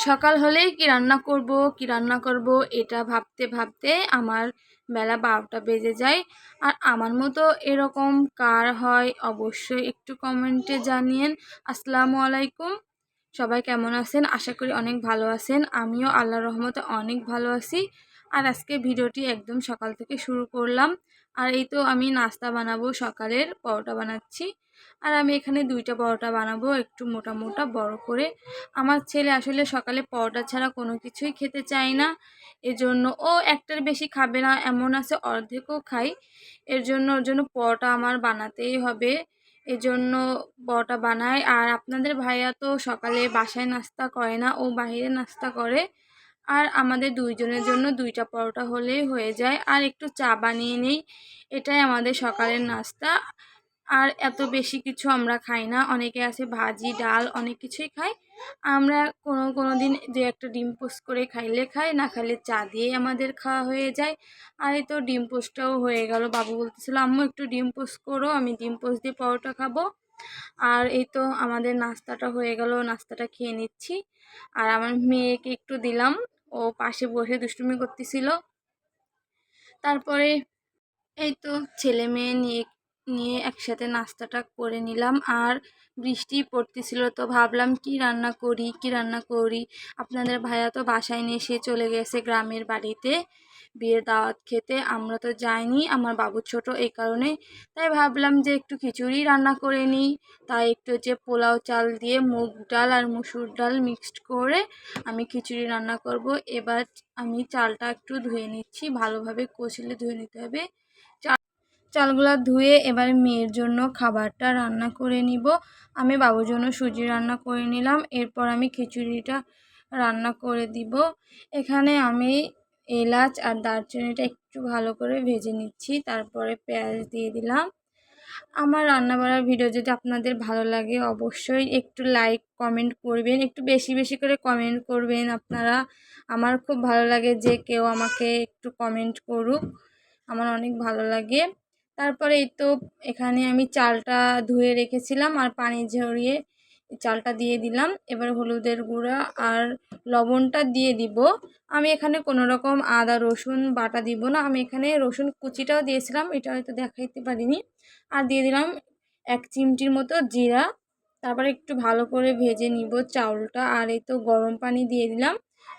সকাল হলেই কি রান্না করব, কি রান্না করব, এটা ভাবতে ভাবতে আমার বেলা বারোটা বেজে যায়। আর আমার মতো এরকম কার হয় অবশ্যই একটু কমেন্টে জানিয়েন। আসসালামু আলাইকুম। সবাই কেমন আছেন? আশা করি অনেক ভালো আছেন। আমিও আল্লাহ রহমতে অনেক ভালো আছি। আর আজকে ভিডিওটি একদম সকাল থেকে শুরু করলাম। আর এই তো আমি নাস্তা বানাবো সকালের, পরোটা বানাচ্ছি। আর আমি এখানে দুইটা পরোটা বানাবো, একটু মোটা মোটা, বড় করে। আমার ছেলে আসলে সকালে পরোটা ছাড়া কোনো কিছুই খেতে চায় না। এজন্য ও একটার বেশি খাবে না, এমন আছে অর্ধেকও খাই এর জন্য, ওর জন্য পরোটা আমার বানাতেই হবে। এজন্য পরোটা বানায়। আর আপনাদের ভাইয়া তো সকালে বাসায় নাস্তা করে না, ও বাহিরে নাস্তা করে। আর আমাদের দুইজনের জন্য দুইটা পরোটা হলেই হয়ে যায়। আর একটু চা বানিয়ে নিই, এটাই আমাদের সকালের নাস্তা। আর এত বেশি কিছু আমরা খাই না, অনেকে আছে ভাজি, ডাল, অনেক কিছুই খাই আমরা কোনো কোনো দিন যে একটা ডিম পোস্ট করে খাইলে খাই, না খাইলে চা দিয়েই আমাদের খাওয়া হয়ে যায়। আর এই তো ডিম পোস্টটাও হয়ে গেল, বাবু বলতেছিল, আম্মু, একটু ডিম পোস্ট করো, আমি ডিম পোস্ট দিয়ে পরোটা খাব। আর এই তো আমাদের নাস্তাটা হয়ে গেল, নাস্তাটা খেয়ে নিচ্ছি। আর আমার মেয়েকে একটু দিলাম ও পাশে বসে দুষ্টুমি করতেছিল। তারপরে এই তো ছেলে মেয়ে নিয়ে নিয়ে একসাথে নাস্তাটা করে নিলাম। আর বৃষ্টি পড়তেছিল তো ভাবলাম, কি রান্না করি, কি রান্না করি? আপনাদের ভাইয়া তো বাসায় নিয়ে এসে চলে গেছে গ্রামের বাড়িতে বিয়ের দাওয়াত খেতে। আমরা তো যাইনি, আমার বাবু ছোট এই কারণে। তাই ভাবলাম যে একটু খিচুড়ি রান্না করে নিই। তাই একটু যে পোলাও চাল দিয়ে মুগ ডাল আর মুসুর ডাল মিক্সড করে আমি খিচুড়ি রান্না করব। এবার আমি চালটা একটু ধুয়ে নিচ্ছি, ভালোভাবে কষলে ধুয়ে নিতে হবে। চালগুলো ধুয়ে এবার মেয়ের জন্য খাবারটা রান্না করে নিব। আমি বাবুর জন্য সুজি রান্না করে নিলাম। এরপর আমি খিচুড়িটা রান্না করে দিব। এখানে আমি এলাচ আর দারচিনিটা একটু ভালো করে ভেজে নিচ্ছি। তারপরে পেঁয়াজ দিয়ে দিলাম। আমার রান্না বাড়ার ভিডিও যদি আপনাদের ভালো লাগে অবশ্যই একটু লাইক, কমেন্ট করবেন। একটু বেশি বেশি করে কমেন্ট করবেন আপনারা। আমার খুব ভালো লাগে যে কেউ আমাকে একটু কমেন্ট করুক। আমার অনেক ভালো লাগে। তারপরে এই তো এখানে আমি চালটা ধুয়ে রেখেছিলাম আর পানি ঝরিয়ে চালটা দিয়ে দিলাম। এবার হলুদের গুঁড়া আর লবণটা দিয়ে দিব। আমি এখানে কোনো রকম আদা, রসুন বাটা দিব না। আমি এখানে রসুন কুচিটাও দিয়েছিলাম, এটা হয়তো দেখাইতে পারিনি। আর দিয়ে দিলাম এক চিমটির মতো জিরা। তারপরে একটু ভালো করে ভেজে নিব চাউলটা। আর এই তো গরম পানি দিয়ে দিলাম।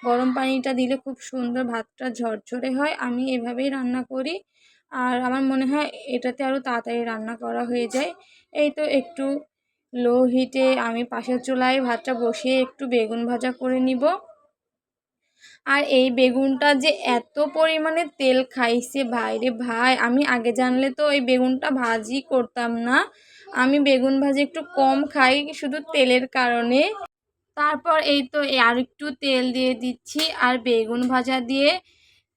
গরম পানিটা দিলে খুব সুন্দর ভাতটা ঝরঝরে হয়। আমি এভাবেই রান্না করি। আর আমার মনে হয় এটাতে আরও তাড়াতাড়ি রান্না করা হয়ে যায়। এই তো একটু লো হিটে আমি পাশের চুলায় ভাতটা বসিয়ে একটু বেগুন ভাজা করে নিব। আর এই বেগুনটা যে এত পরিমাণে তেল খাইছে ভাইরে ভাই, আমি আগে জানলে তো এই বেগুনটা ভাজি করতাম না। আমি বেগুন ভাজি একটু কম খাই শুধু তেলের কারণে। তারপর এই তো আর একটু তেল দিয়ে দিচ্ছি আর বেগুন ভাজা দিয়ে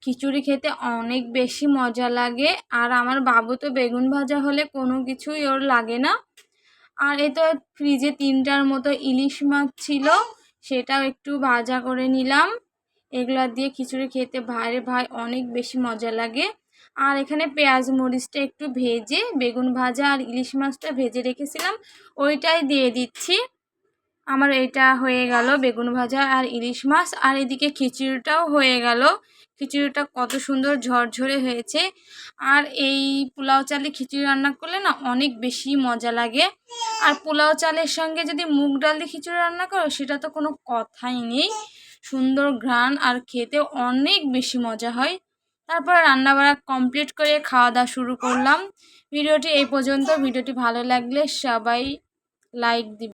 খিচুড়ি খেতে অনেক বেশি মজা লাগে। আর আমার বাবু তো বেগুন ভাজা হলে কোনো কিছুই ওর লাগে না। আর এ তো ফ্রিজে তিনটার মতো ইলিশ মাছ ছিল, সেটাও একটু ভাজা করে নিলাম। এগুলা দিয়ে খিচুড়ি খেতে ভাইরে ভাই অনেক বেশি মজা লাগে। আর এখানে পেঁয়াজ মরিচটা একটু ভেজে, বেগুন ভাজা আর ইলিশ মাছটা ভেজে রেখেছিলাম, ওইটাই দিয়ে দিচ্ছি। আমার এটা হয়ে গেল বেগুন ভাজা আর ইলিশ মাছ, আর এদিকে খিচুড়িটাও হয়ে গেল। খিচুড়িটা কত সুন্দর ঝরঝরে হয়েছে। আর এই পোলাও চালে খিচুড়ি রান্না করলে না অনেক বেশি মজা লাগে। আর পোলাও চালের সঙ্গে যদি মুগ ডাল দিয়ে খিচুড়ি রান্না করো, সেটা তো কোনো কথাই নেই। সুন্দর ঘ্রাণ আর খেতে অনেক বেশি মজা হয়। তারপর রান্নাবাড়া কমপ্লিট করে খাওয়া দাওয়া শুরু করলাম। ভিডিওটি এই পর্যন্ত। ভিডিওটি ভালো লাগলে সবাই লাইক দিবে।